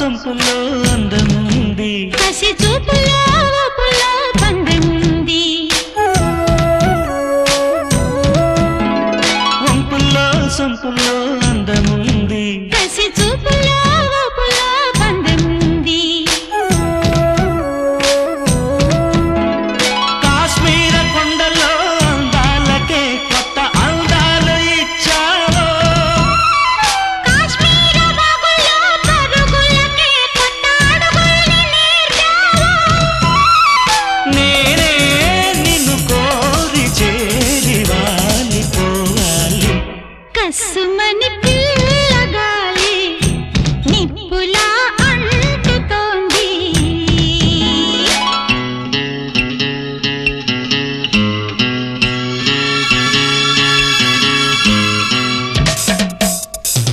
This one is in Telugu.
సొంపులో అందముంది. కసి చూపులో సొంపులో கசுமனுக்கு